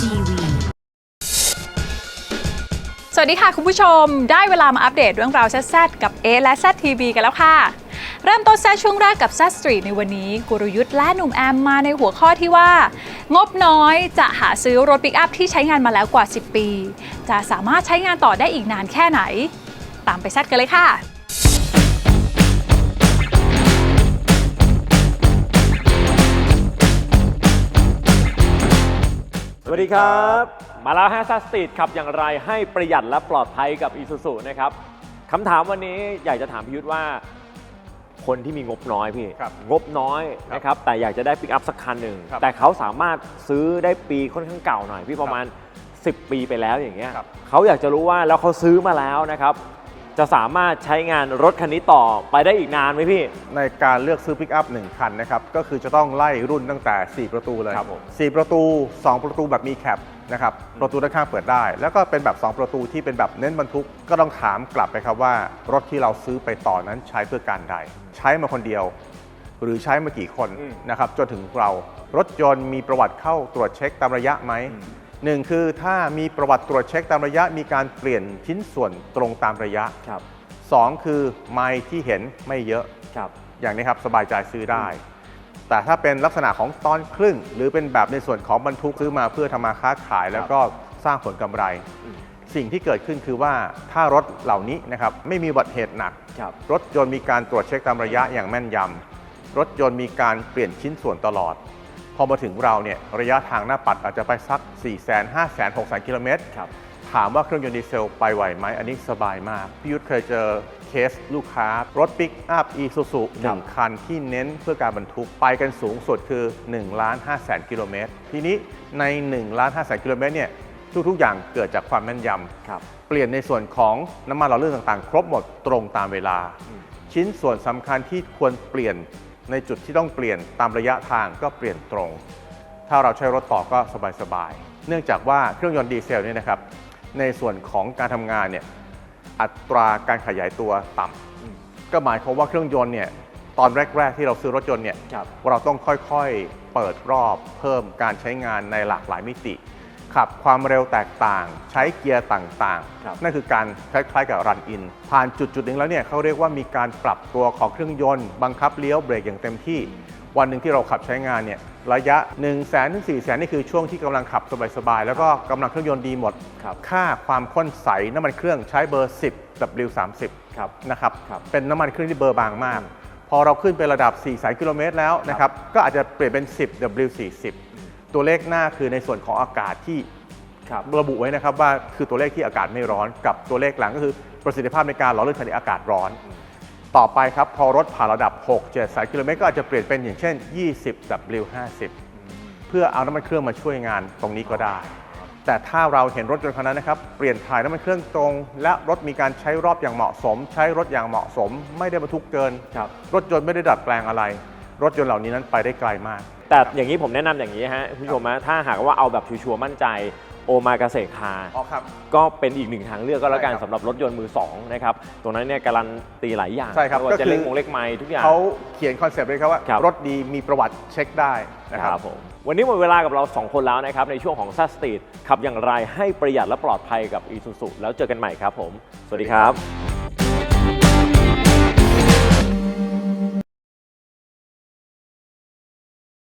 TV สวัสดีค่ะ คุณผู้ชมได้เวลามาอัปเดตเรื่องราวแซดกับ A และ Z TV กันแล้วค่ะ เริ่มต้นแซดช่วงแรกกับ Z Street ในวันนี้กุรยุทธ์และหนุ่มแอมมาในหัวข้อที่ว่า งบน้อยจะหาซื้อรถปิกอัพที่ใช้งานมาแล้วกว่า 10 ปี จะสามารถใช้งานต่อได้อีกนานแค่ไหน ตามไปแซดกันเลยค่ะ วัสดีครับ มาแล้วฮะซัสตีดขับอย่างไรให้ประหยัดและปลอดภัยกับ i s u z u นะครับคำถามวันนี้อยากจะถามพี่ยุทธว่า คนที่มีงบน้อยพี่ครับงบน้อยนะครับแต่อยากจะได้ปิกอัพสักคันหนึ่งครับแต่เขาสามารถซื้อได้ปีค่อนข้างเก่าหน่อยพี่ประมาณ 10 ปีไปแล้วอย่างเงี้ยครับ เขาอยากจะรู้ว่าแล้วเขาซื้อมาแล้วนะครับ จะสามารถใช้งานรถคันนี้ต่อไปได้อีกนานไหมพี่ ในการเลือกซื้อปิกอัพ1คันนะครับ ก็คือจะต้องไล่รุ่นตั้งแต่ 4 ประตูเลยครับผม4ประตู 2 ประตูแบบมีแคปนะครับประตูด้านข้างเปิดได้ แล้วก็เป็นแบบ 2 ประตูที่เป็นแบบเน้นบรรทุกก็ต้องถามกลับไปครับว่ารถที่เราซื้อไปต่อนั้นใช้เพื่อการใด ใช้มาคนเดียว หรือใช้มากี่คนอืม นะครับจนถึงเรารถยนต์มีประวัติเข้าตรวจเช็คตามระยะไหม หนึ่งคือถ้ามีประวัติตรวจเช็คตามระยะมีการเปลี่ยนชิ้นส่วนตรงตามระยะครับสองคือไม้ที่เห็นไม่เยอะ ครับ อย่างนี้ครับสบายใจซื้อได้ แต่ถ้าเป็นลักษณะของตอนครึ่ง หรือเป็นแบบในส่วนของบรรทุกซื้อมาเพื่อทำมาค้าขายแล้วก็สร้างผลกำไร อืม สิ่งที่เกิดขึ้นคือว่าถ้ารถเหล่านี้นะครับไม่มีอุบัติเหตุหนัก ครับ รถยนต์มีการตรวจเช็คตามระยะอย่างแม่นยำรถยนต์มีการเปลี่ยนชิ้นส่วนตลอด พอมาถึงเราเนี่ยระยะทางหน้าปัดอาจจะไปสัก4 0 0 0 0 0 5 0 0 0 0 6 0 0 กิโลเมตรครับถามว่าเครื่องยนต์ดีเซลไปไหวไหมอันนี้สบายมาก พี่ยุทธเคยเจอเคสลูกค้า รถปิกอัพอีซูซูหครันึ่บงคันที่เน้นเพื่อการบรรทุก ไปกันสูงสุดคือ1ล้าน5แสนกิโลเมตร ทีนี้ใน1ล้าน5แสนกิโลเมตรเนี่ยทุก ๆ อย่างเกิดจากความแม่นยำครับเปลี่ยนในส่วนของน้ำมันหล่อลื่นต่างๆ ครบหมดตรงตามเวลา ชิ้นส่วนสำคัญที่ควรเปลี่ยน ในจุดที่ต้องเปลี่ยนตามระยะทางก็เปลี่ยนตรง ถ้าเราใช้รถต่อก็สบายๆ เนื่องจากว่าเครื่องยนต์ดีเซลเนี่ยนะครับ ในส่วนของการทำงานเนี่ยอัตราการขยายตัวต่ำก็หมายความว่าเครื่องยนต์เนี่ยตอนแรก ๆ ที่เราซื้อรถยนต์เนี่ยครับเราต้องค่อยๆเปิดรอบเพิ่มการใช้งานในหลากหลายมิติ ขับความเร็วแตกต่าง ใช้เกียร์ต่างครับๆนั่นคือการคล้ายๆกับรันอิน ผ่านจุดจุดๆหนึ่งแล้วเนี่ยเขาเรียกว่ามีการปรับตัวของเครื่องยนต์ บังคับเลี้ยวเบรกอย่างเต็มที่ วันหนึ่งที่เราขับใช้งานเนี่ยระยะ 1 0 0 0 0แสนถึง4แสนนี่คือช่วงที่กำลังขับสบายๆ แล้วก็กำลังเครื่องยนต์ดีหมดครับค่าความข้นใสน้ำมันเครื่องใช้เบอร์ 10 W30 ครับนะครับครับเป็นน้ำมันเครื่องที่เบอร์บางมาก พอเราขึ้นไประดับ4สายกิโลเมตรแล้วนะครับก็อาจจะเปลี่ยนเป็น 10 W40 ตัวเลขหน้าคือในส่วนของอากาศที่ครับระบุไว้นะครับว่าคือตัวเลขที่อากาศไม่ร้อนกับตัวเลขหลังก็คือประสิทธิภาพในการหล่อลื่นภายในอากาศร้อน ต่อไปครับพอรถผ่านระดับ 6 7สายกิโลเมตรก็อาจจะเปลี่ยนเป็นอย่างเช่น 20 W50 เพื่อเอาน้ำมันเครื่องมาช่วยงานตรงนี้ก็ได้ แต่ถ้าเราเห็นรถยนต์คันนั้นนะครับเปลี่ยนถ่ายน้ำมันเครื่องตรง และรถมีการใช้รอบอย่างเหมาะสม ใช้รถอย่างเหมาะสม ไม่ได้บรรทุกเกินครับรถยนต์ไม่ได้ดัดแปลงอะไร รถยนต์เหล่านี้นั้นไปได้ไกลมาก แต่อย่างนี้ผมแนะนำอย่างนี้ฮะคุณผู้ชมฮะถ้าหากว่าเอาแบบชัวร์ๆมั่นใจโอมากาเซคา อ๋อครับ ก็เป็นอีกหนึ่งทางเลือกก็แล้วกันใช่ครับสำหรับรถยนต์มือสองนะครับตรงนั้นเนี่ยการันตีหลายอย่างใช่ครับไม่ว่าก็จะคือ เล็กมงเล็กไม้ทุกอย่าง เขาเขียนคอนเซปต์เลยครับว่าครับ รถดีมีประวัติเช็คได้นะคครัรับบผมวันนี้หมดเวลากับเรา 2 คนแล้วนะครับ ในช่วงของ s ัสตีดขับอย่างไรให้ประหยัดและปลอดภัยกับ i s u z u แล้วเจอกันใหม่ครับผม สวัสดีครับ